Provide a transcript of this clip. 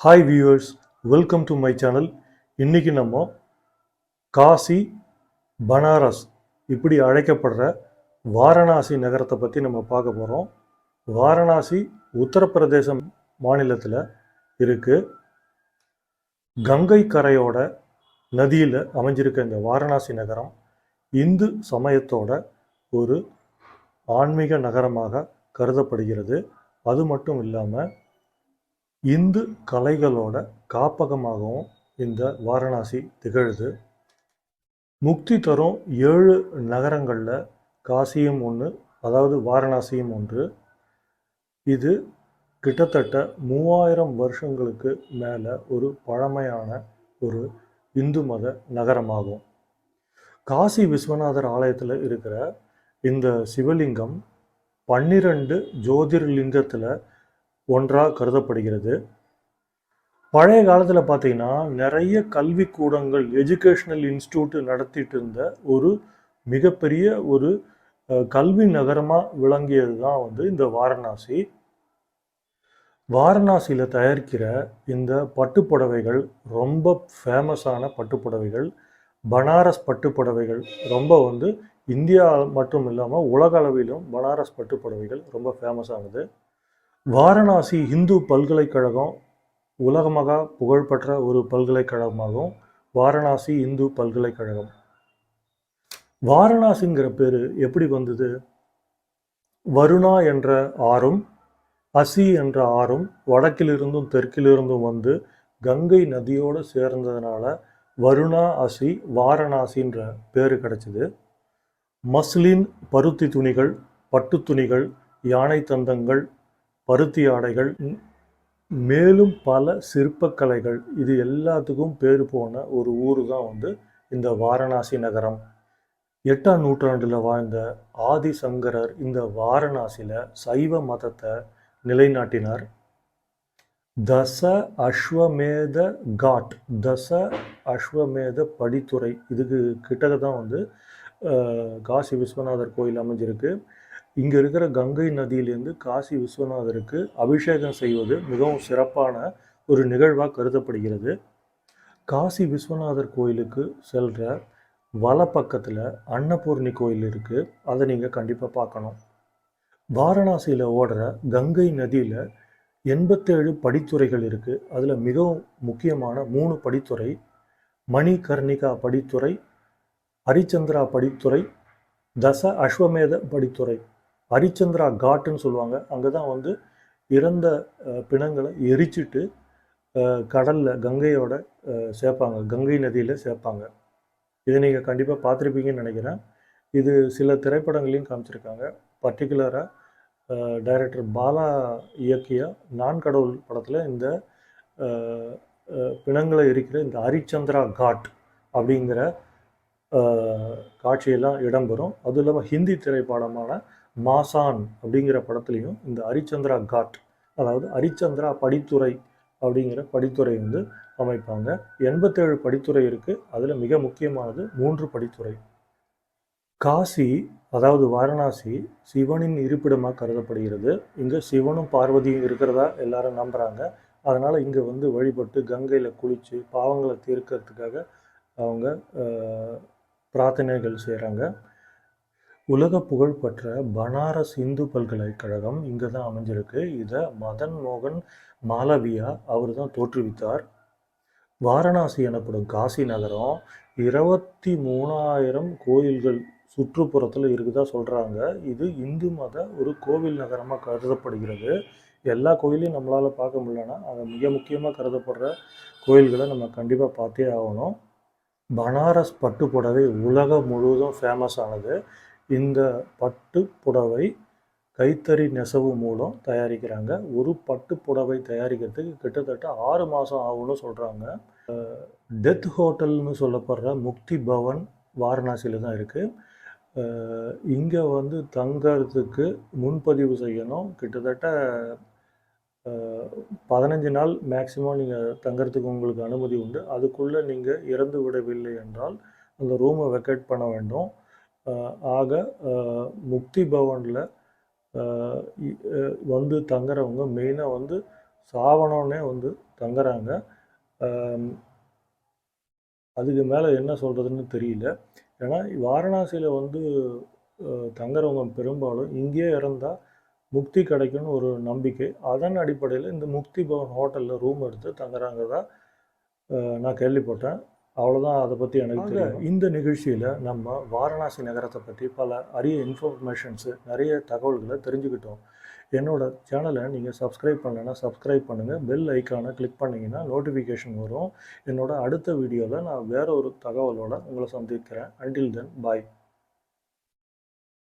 Hi viewers welcome to my channel இன்றைக்கி நம்ம காசி பனாரஸ் இப்படி அழைக்கப்படுற வாரணாசி நகரத்தை பற்றி நம்ம பார்க்க போகிறோம் வாரணாசி உத்தரப்பிரதேசம் மாநிலத்தில் இருக்குது கங்கை கரையோட நதியில் அமைஞ்சிருக்க இந்த வாரணாசி நகரம் இந்து சமயத்தோட ஒரு ஆன்மீக நகரமாக கருதப்படுகிறது. அது மட்டும் இல்லாமல் இந்து கலைகளோட காப்பகமாகவும் இந்த வாரணாசி திகழுது. முக்தி தரும் ஏழு நகரங்களில் காசியும் ஒன்று அதாவது வாரணாசியும் ஒன்று. இது கிட்டத்தட்ட மூவாயிரம் வருஷங்களுக்கு மேலே ஒரு பழமையான ஒரு இந்து மத நகரமாகும். காசி விஸ்வநாதர் ஆலயத்தில் இருக்கிற இந்த சிவலிங்கம் பன்னிரண்டு ஜோதிர்லிங்கத்தில் ஒன்றாக கருதப்படுகிறது. பழைய காலத்தில் பார்த்தீங்கன்னா நிறைய கல்விக்கூடங்கள் எஜுகேஷ்னல் இன்ஸ்டியூட் நடத்திட்டு இருந்த ஒரு மிகப்பெரிய ஒரு கல்வி நகரமாக விளங்கியது தான் வந்து இந்த வாரணாசி. வாரணாசியில் தயாரிக்கிற இந்த பட்டுப்புடவைகள் ரொம்ப ஃபேமஸான பட்டுப்புடவைகள் பனாரஸ் பட்டுப்புடவைகள் ரொம்ப வந்து இந்தியா மட்டும் இல்லாமல் உலக அளவிலும் பனாரஸ் பட்டுப்புடவைகள் ரொம்ப ஃபேமஸானது வாரணாசி இந்து பல்கலைக்கழகம் உலகமாக புகழ்பெற்ற ஒரு பல்கலைக்கழகமாகும் வாரணாசி இந்து பல்கலைக்கழகம். வாரணாசிங்கிற பேர் எப்படி வந்தது? வருணா என்ற ஆறும் அசி என்ற ஆறும் வடக்கிலிருந்தும் தெற்கிலிருந்தும் வந்து கங்கை நதியோடு சேர்ந்ததுனால வருணா அசி வாரணாசின்ற பேர் கிடைச்சிது. மஸ்லின் பருத்தி துணிகள் பட்டு துணிகள் யானை தந்தங்கள் பருத்தி ஆடைகள் மேலும் பல சிற்பக்கலைகள். இது எல்லாத்துக்கும் பேர் போன ஒரு ஊர் தான் வந்து இந்த வாரணாசி நகரம். எட்டாம் நூற்றாண்டில் வாழ்ந்த ஆதிசங்கரர் இந்த வாரணாசியில் சைவ மதத்தை நிலைநாட்டினார். தச அஸ்வமேத காட் தச அஸ்வமேத படித்துறை. இதுக்கு கிட்டக்க தான் வந்து காசி விஸ்வநாதர் கோயில் அமைஞ்சிருக்கு. இங்கே இருக்கிற கங்கை நதியிலேருந்து காசி விஸ்வநாதருக்கு அபிஷேகம் செய்வது மிகவும் சிறப்பான ஒரு நிகழ்வாக கருதப்படுகிறது. காசி விஸ்வநாதர் கோயிலுக்கு செல்கிற வல பக்கத்தில் அன்னபூர்ணி கோயில் இருக்குது அதை நீங்கள் கண்டிப்பாக பார்க்கணும். வாரணாசியில் ஓடுற கங்கை நதியில் எண்பத்தேழு படித்துறைகள் இருக்குது அதில் மிகவும் முக்கியமான மூணு படித்துறை மணிகர்ணிகா படித்துறை ஹரிச்சந்திரா படித்துறை தச அஸ்வமேத படித்துறை. ஹரிச்சந்திரா காட்டுன்னு சொல்லுவாங்க. அங்கே தான் வந்து இறந்த பிணங்களை எரிச்சிட்டு கடலில் கங்கையோட சேர்ப்பாங்க கங்கை நதியில் சேர்ப்பாங்க இதை நீங்கள் கண்டிப்பாக பார்த்துருப்பீங்கன்னு நினைக்கிறேன். இது சில திரைப்படங்களையும் காமிச்சிருக்காங்க. பர்டிகுலராக டைரக்டர் பாலா இயக்கிய நான் கடவுள் படத்தில் இந்த பிணங்களை எரிக்கிற இந்த ஹரிச்சந்திரா காட் அப்படிங்கிற காட்சியெல்லாம் இடம்பெறும். அதுவும் இல்லாமல் ஹிந்தி திரைப்படமான மாசான் அப்படிங்கிற படத்துலையும் இந்த ஹரிச்சந்திரா காட் அதாவது ஹரிச்சந்திரா படித்துறை அப்படிங்கிற படித்துறை வந்து அமைப்பாங்க. எண்பத்தேழு படித்துறை இருக்குது அதில் மிக முக்கியமானது மூன்று படித்துறை. காசி அதாவது வாரணாசி சிவனின் இருப்பிடமாக கருதப்படுகிறது. இங்கே சிவனும் பார்வதியும் இருக்கிறதா எல்லாரும் நம்புகிறாங்க அதனால் இங்கே வந்து வழிபட்டு கங்கையில் குளித்து பாவங்களை தீர்க்கறதுக்காக அவங்க பிரார்த்தனைகள் செய்கிறாங்க உலக புகழ்பெற்ற பனாரஸ் இந்து பல்கலைக்கழகம் இங்கே தான் அமைஞ்சிருக்கு. இதை மதன் மோகன் மாலவியா அவர் தான் தோற்றுவித்தார். வாரணாசி எனப்படும் காசி நகரம் இருபத்தி மூணாயிரம் கோயில்கள் சுற்றுப்புறத்தில் இருக்குதா சொல்கிறாங்க இது இந்து மத ஒரு கோவில் நகரமாக கருதப்படுகிறது. எல்லா கோயிலையும் நம்மளால் பார்க்க முடியலன்னா அதை மிக முக்கியமாக கருதப்படுற கோயில்களை நம்ம கண்டிப்பாக பார்த்தே ஆகணும். பனாரஸ் பட்டு புடவை உலகம் முழுவதும் ஃபேமஸ் ஆனது. இந்த பட்டு புடவை கைத்தறி நெசவு மூலம் தயாரிக்கிறாங்க. ஒரு பட்டு புடவை தயாரிக்கிறதுக்கு கிட்டத்தட்ட ஆறு மாதம் ஆகும்னு சொல்கிறாங்க டெத் ஹோட்டல்னு சொல்லப்படுற முக்தி பவன் வாரணாசியில் தான் இருக்குது இங்கே வந்து தங்கறதுக்கு முன்பதிவு செய்யணும். கிட்டத்தட்ட பதினஞ்சு நாள் மேக்சிமம் நீங்கள் தங்கிறதுக்கு உங்களுக்கு அனுமதி உண்டு. அதுக்குள்ளே நீங்கள் இறந்து விடவில்லை என்றால் அந்த ரூமை வெக்கேட் பண்ண வேண்டும். ஆக முக்தி பவனில் வந்து தங்குறவங்க மெயினாக வந்து சாவணோன்னே வந்து தங்குறாங்க. அதுக்கு மேலே என்ன சொல்கிறதுன்னு தெரியல. ஏன்னா வாரணாசியில் வந்து தங்குறவங்க பெரும்பாலும் இங்கேயே இறந்தால் முக்தி கிடைக்கும்னு ஒரு நம்பிக்கை. அதன் அடிப்படையில் இந்த முக்தி பவன் ஹோட்டலில் ரூம் எடுத்து தங்குறாங்க நான் கேள்விப்பட்டேன். அவ்வளோதான் அதை பற்றி எனக்கு தெரியும். இந்த நிகழ்ச்சியில் நம்ம வாரணாசி நகரத்தை பற்றி பல அரிய இன்ஃபர்மேஷன்ஸு நிறைய தகவல்களை தெரிஞ்சுக்கிட்டோம். என்னோட சேனலை நீங்கள் சப்ஸ்கிரைப் பண்ணலைன்னா சப்ஸ்கிரைப் பண்ணுங்கள் பெல் ஐக்கானை கிளிக் பண்ணிங்கன்னா நோட்டிஃபிகேஷன் வரும். என்னோட அடுத்த வீடியோவில் நான் வேற ஒரு தகவலோட உங்களை சந்திக்கிறேன். அன்டில் தென் பாய்